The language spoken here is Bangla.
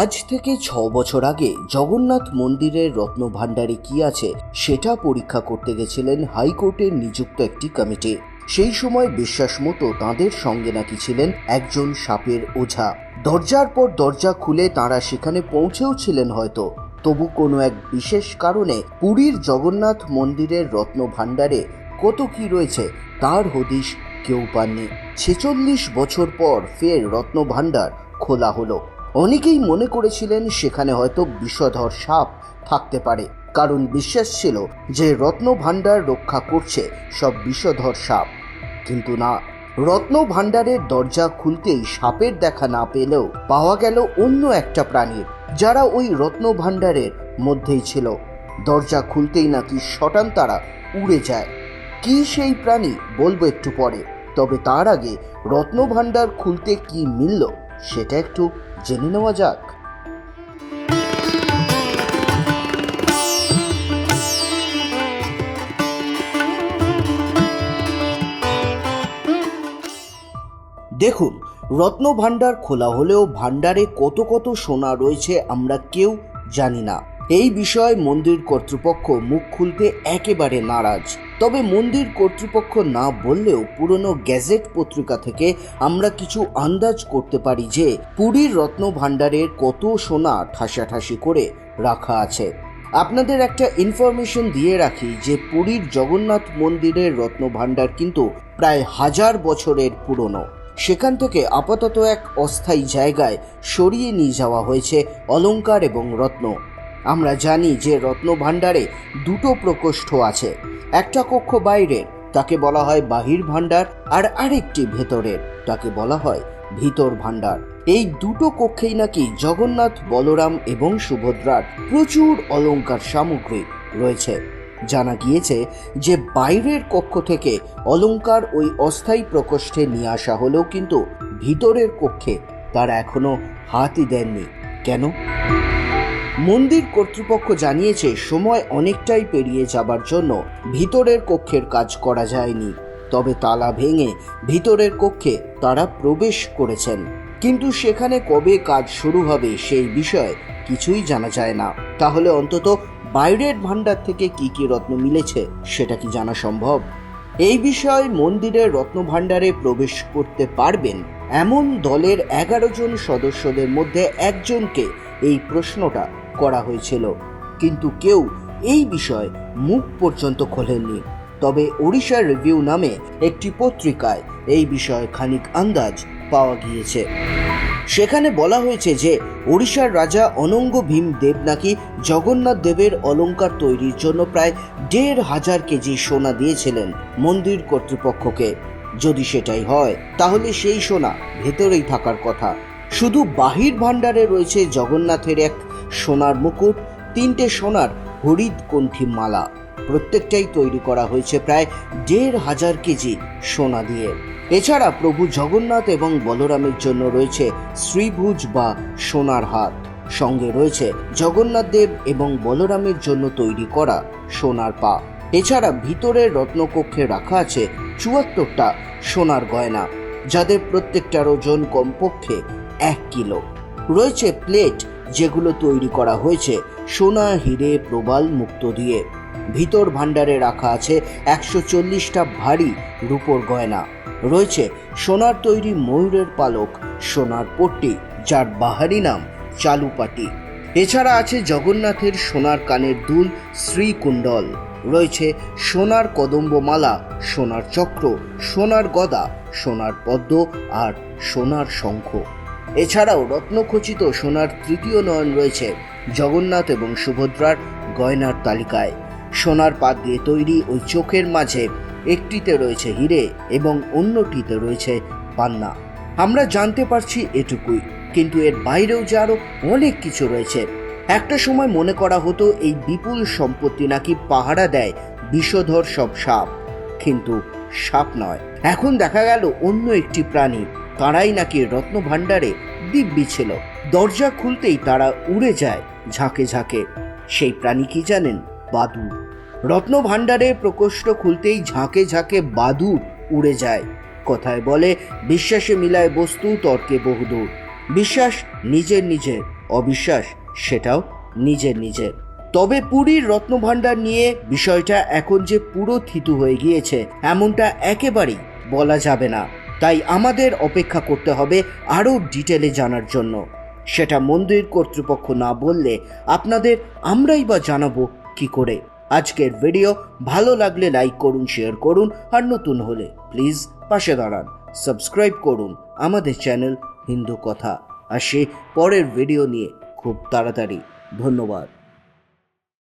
আজ থেকে ছ বছর আগে জগন্নাথ মন্দিরের রত্নভাণ্ডারে কি আছে সেটা পরীক্ষা করতে গেছিলেন হাইকোর্টের নিযুক্ত একটি কমিটি। সেই সময় বিশ্বাস মতো তাঁদের সঙ্গে নাকি ছিলেন একজন সাপের ওঝা। দরজার পর দরজা খুলে তাঁরা সেখানে পৌঁছেও ছিলেন হয়তো। তবু কোনো এক বিশেষ কারণে পুরীর জগন্নাথ মন্দিরের রত্নভাণ্ডারে কত কি রয়েছে তার হদিশ কেউ পাননি। ছেচল্লিশ বছর পর ফের রত্নভাণ্ডার খোলা হলো। অনেকেই মনে করেছিলেন সেখানে হয়তো বিষধর সাপ থাকতে পারে। কারণ বিশ্বাস ছিল যে রত্ন ভাণ্ডার রক্ষা করছে সব বিষধর সাপ। কিন্তু না, রত্ন ভাণ্ডারের দরজা খুলতেই সাপের দেখা না পেলেও পাওয়া গেল অন্য একটা প্রাণীর যারা ওই রত্ন ভাণ্ডারের মধ্যেই ছিল। দরজা খুলতেই নাকি শটান তারা উড়ে যায়। কি সেই প্রাণী বলব একটু পরে, তবে তার আগে রত্ন ভাণ্ডার খুলতে কি মিলল সেটা একটু জেনে নেওয়া যাক। দেখুন রত্ন ভাণ্ডার খোলা হলেও ভাণ্ডারে কত কত সোনা রয়েছে আমরা কেউ জানি না। এই বিষয়ে মন্দির কর্তৃপক্ষ মুখ খুলতে একেবারে নারাজ। তবে মন্দির কর্তৃপক্ষ না বললেও পুরনো গ্যাজেট পত্রিকা থেকে আমরা কিছু আন্দাজ করতে পারি যে পুরীর রত্ন ভাণ্ডারের কত সোনা ঠাসাঠাসি করে রাখা আছে। আপনাদের একটা ইনফরমেশন দিয়ে রাখি যে পুরীর জগন্নাথ মন্দিরের রত্ন ভাণ্ডার কিন্তু প্রায় হাজার বছরের পুরনো। সেখান থেকে আপাতত এক অস্থায়ী জায়গায় সরিয়ে নিয়ে যাওয়া হয়েছে অলংকার এবং রত্ন। আমরা জানি যে রত্ন ভাণ্ডারে দুটো প্রকোষ্ঠ আছে, একটা কক্ষ বাইরের, তাকে বলা হয় বাহির ভাণ্ডার, আর আরেকটি ভেতরের, তাকে বলা হয় ভিতর ভাণ্ডার। এই দুটো কক্ষেই নাকি জগন্নাথ, বলরাম এবং সুভদ্রার প্রচুর অলংকার সামগ্রী রয়েছে। জানা গিয়েছে যে বাইরের কক্ষ থেকে অলংকার ওই অস্থায়ী প্রকোষ্ঠে নিয়ে আসা হলেও কিন্তু ভিতরের কক্ষে তারা এখনও হাতই দেননি। কেন? মন্দির কর্তৃপক্ষ জানিয়েছে, সময় অনেকটাই পেরিয়ে যাবার জন্য ভিতরের কক্ষের কাজ করা যায়নি। তবে তালা ভেঙে ভিতরের কক্ষে তারা প্রবেশ করেছেন। কিন্তু সেখানে কবে কাজ শুরু হবে সেই বিষয়ে কিছুই জানা যায় না। তাহলে অন্তত বাইরের ভাণ্ডার থেকে কি কি রত্ন মিলেছে সেটা কি জানা সম্ভব? এই বিষয়ে মন্দিরের রত্ন ভাণ্ডারে প্রবেশ করতে পারবেন এমন দলের এগারো জন সদস্যদের মধ্যে একজনকে এই প্রশ্নটা করা হয়েছিল। কিন্তু কেউ এই বিষয়ে মুখ পর্যন্ত খোলেননি। তবে ওড়িশা রিভিউ নামে একটি পত্রিকায় এই বিষয়ে খানিক আন্দাজ পাওয়া গিয়েছে। সেখানে বলা হয়েছে যে, ওড়িশার রাজা অনঙ্গ ভীম দেব নাকি জগন্নাথ দেবের অলংকার তৈরির জন্য প্রায় দেড় হাজার কেজি সোনা দিয়েছিলেন মন্দির কর্তৃপক্ষকে। যদি সেটাই হয়, তাহলে সেই সোনা ভেতরেই থাকার কথা। শুধু বাহির ভাণ্ডারে রয়েছে জগন্নাথের এক সোনার মুকুট, তিনটে সোনার হরিদ কণ্ঠী মালা। প্রত্যেকটাই তৈরি করা হয়েছে প্রায় দেড় হাজার কেজি সোনা দিয়ে। এছাড়া প্রভু জগন্নাথ এবং বলরামের জন্য রয়েছে শ্রীভুজ বা সোনার হাত সঙ্গে রয়েছে জগন্নাথ দেব এবং বলরামের জন্য তৈরি করা সোনার পা। এছাড়া ভিতরের রত্নকক্ষে রাখা আছে চুয়াত্তরটা সোনার গয়না, যাদের প্রত্যেকটার ওজন কমপক্ষে এক কিলো। রয়েছে প্লেট যেগুলো তৈরি করা হয়েছে সোনা, হিরে, প্রবাল, মুক্ত দিয়ে। ভিতর ভাণ্ডারে রাখা আছে একশো চল্লিশটা ভারী রূপোর গয়না। রয়েছে সোনার তৈরি ময়ূরের পালক, সোনার পট্টি, যার বাহারি নাম চালুপাটি। এছাড়া আছে জগন্নাথের সোনার কানের দুল শ্রীকুণ্ডল। রয়েছে সোনার কদম্বমালা, সোনার চক্র, সোনার গদা, সোনার পদ্ম আর সোনার শঙ্খ। এছাড়াও রত্নখচিত সোনার তৃতীয় নয়ন রয়েছে জগন্নাথ এবং সুভদ্রার গয়নার তালিকায়। সোনার পাত দিয়ে তৈরি ওই চোখের মাঝে একটিতে রয়েছে হিরে এবং অন্যটিতে রয়েছে পান্না। আমরা জানতে পারছি এটুকুই, কিন্তু এর বাইরেও যে আরও অনেক কিছু রয়েছে। একটা সময় মনে করা হতো এই বিপুল সম্পত্তি নাকি পাহারা দেয়, বিষধর সব সাপ। কিন্তু সাপ নয়। এখন দেখা গেল অন্য একটি প্রাণী তারাই নাকি রত্ন ভাণ্ডারে দিব্যি ছিল। দরজা খুলতেই তারা উড়ে যায় ঝাঁকে ঝাঁকে। সেই প্রাণী কি জানেন? বাদুর রত্ন ভাণ্ডারের প্রকোষ্ঠ খুলতেই ঝাঁকে ঝাঁকে বাদুর উড়ে যায়। কথায় বলে, বিশ্বাসে মিলায় বস্তু, তর্কে বহুদূর। বিশ্বাস নিজের নিজের, অবিশ্বাস সেটাও নিজের নিজের। তবে পুরীর রত্নভাণ্ডার নিয়ে বিষয়টা এখন যে পুরো থিতু হয়ে গিয়েছে, এমনটা একেবারেই বলা যাবে না। তাই আমাদের অপেক্ষা করতে হবে আরও ডিটেলে জানার জন্য। সেটা মন্দির কর্তৃপক্ষ না বললে আপনাদের আমরাই বা জানাব কি করে। আজকের ভিডিও ভালো লাগলে লাইক করুন, শেয়ার করুন আর নতুন হলে প্লিজ পাশে দাঁড়ান, সাবস্ক্রাইব করুন আমাদের চ্যানেল হিন্দু কথা। আসে পরের ভিডিও নিয়ে খুব তাড়াতাড়ি। ধন্যবাদ।